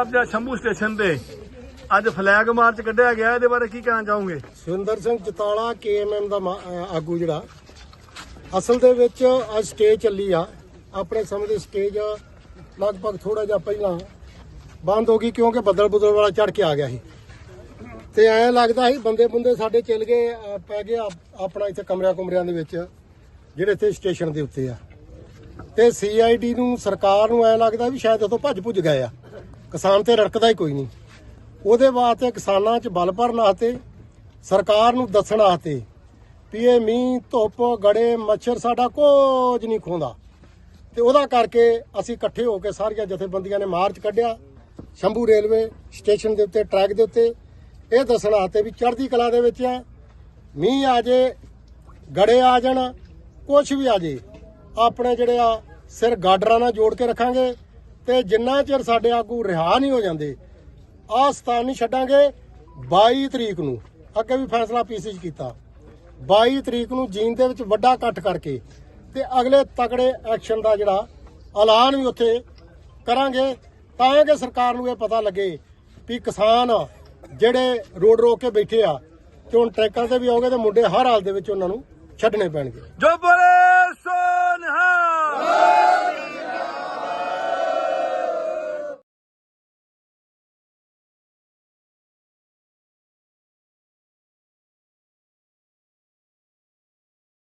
ਆ ਸ਼ੰਭੂ ਸਟੇਸ਼ਨ ਤੇ ਅੱਜ ਫਲੈਗ ਮਾਰਚ ਕੱਢਿਆ ਗਿਆ, ਇਹਦੇ ਬਾਰੇ ਕੀ ਕਹਿਣਾ ਚਾਹੋਗੇ? ਸੁਰਿੰਦਰ ਸਿੰਘ ਚਤਾਲਾ ਕੇਐਮਐਮ ਦਾ ਆਗੂ ਜਿਹੜਾ, ਅਸਲ ਦੇ ਵਿੱਚ ਅੱਜ ਸਟੇਜ ਚੱਲੀ ਆ। ਆਪਣੇ ਸਮੇਂ ਦੀ ਸਟੇਜ ਲਗਭਗ ਥੋੜਾ ਜਿਹਾ ਪਹਿਲਾਂ ਬੰਦ ਹੋ ਗਈ, ਕਿਉਂਕਿ ਬੱਦਲ ਬੁਦਲ ਵਾਲਾ ਚੜ ਕੇ ਆ ਗਿਆ ਸੀ। ਤੇ ਐ ਲੱਗਦਾ ਸੀ ਬੰਦੇ ਬੁੰਦੇ ਸਾਡੇ ਚੱਲ ਗਏ ਪੈ ਗਏ ਆਪਣਾ ਇੱਥੇ ਕਮਰਿਆਂ ਕੁਮਰਿਆਂ ਦੇ ਵਿੱਚ, ਜਿਹੜੇ ਇੱਥੇ ਸਟੇਸ਼ਨ ਦੇ ਉੱਤੇ ਆ। ਤੇ ਸੀਆਈਡੀ ਨੂੰ, ਸਰਕਾਰ ਨੂੰ ਐ ਲੱਗਦਾ ਵੀ ਸ਼ਾਇਦ ਉਥੋਂ ਭੱਜ ਭੁੱਜ ਗਏ ਆ। ਕਿਸਾਨ ਤੇ ਰੜਕਦਾ ਹੀ ਕੋਈ ਨਹੀਂ। ਉਹਦੇ ਵਾਸਤੇ ਕਿਸਾਨਾਂ 'ਚ ਬਲ ਭਰਨ ਵਾਸਤੇ ਸਰਕਾਰ ਨੂੰ ਦੱਸਣ ਵਾਸਤੇ ਵੀ ਇਹ ਮੀਂਹ, ਧੁੱਪ, ਗੜੇ, ਮੱਛਰ ਸਾਡਾ ਕੁਝ ਨਹੀਂ ਖੋਂਦਾ। ਤੇ ਉਹਦਾ ਕਰਕੇ ਅਸੀਂ ਇਕੱਠੇ ਹੋ ਕੇ ਸਾਰੀਆਂ ਜਥੇਬੰਦੀਆਂ ਨੇ ਮਾਰਚ ਕੱਢਿਆ, ਸ਼ੰਭੂ ਰੇਲਵੇ ਸਟੇਸ਼ਨ ਦੇ ਉੱਤੇ, ਟਰੈਕ ਦੇ ਉੱਤੇ। ਇਹ ਦੱਸਣ ਵਾਸਤੇ ਵੀ ਚੜ੍ਹਦੀ ਕਲਾ ਦੇ ਵਿੱਚ ਆ ਮੀਂਹ ਆ ਜੇ, ਗੜੇ ਆ ਜਾਣ ਕੁਝ ਵੀ ਆ ਜੇ, ਆਪਣੇ ਜਿਹੜੇ ਆ ਸਿਰ ਗਾਡਰਾਂ ਨਾਲ ਜੋੜ ਕੇ ਰੱਖਾਂਗੇ। ਤੇ ਜਿੰਨਾ ਚਿਰ ਸਾਡੇ ਆਗੂ ਰਿਹਾ ਨਹੀਂ ਹੋ ਜਾਂਦੇ, ਆਹ ਸਥਾਨ ਨਹੀਂ ਛੱਡਾਂਗੇ 22 ਤਰੀਕ ਨੂੰ। ਅੱਗੇ ਵੀ ਫੈਸਲਾ ਪੀਸੀ 'ਚ ਕੀਤਾ। 22 ਤਰੀਕ ਨੂੰ ਜੀਨ ਦੇ ਵਿੱਚ ਵੱਡਾ ਇਕੱਠ ਕਰਕੇ ਤੇ ਅਗਲੇ ਤਕੜੇ ਐਕਸ਼ਨ ਦਾ ਜਿਹੜਾ ਐਲਾਨ ਵੀ ਉੱਥੇ ਕਰਾਂਗੇ, ਤਾਂ ਕਿ ਸਰਕਾਰ ਨੂੰ ਇਹ ਪਤਾ ਲੱਗੇ ਵੀ ਕਿਸਾਨ ਜਿਹੜੇ ਰੋਡ ਰੋਕ ਕੇ ਬੈਠੇ ਆ, ਤੇ ਹੁਣ ਟਰੈਕਾਂ ਤੇ ਵੀ ਆਉਗੇ ਤੇ ਮੁੰਡੇ ਹਰ ਹਾਲ ਦੇ ਵਿੱਚ ਉਹਨਾਂ ਨੂੰ ਛੱਡਣੇ ਪੈਣਗੇ। ਜੋ ਬੋਲੇ!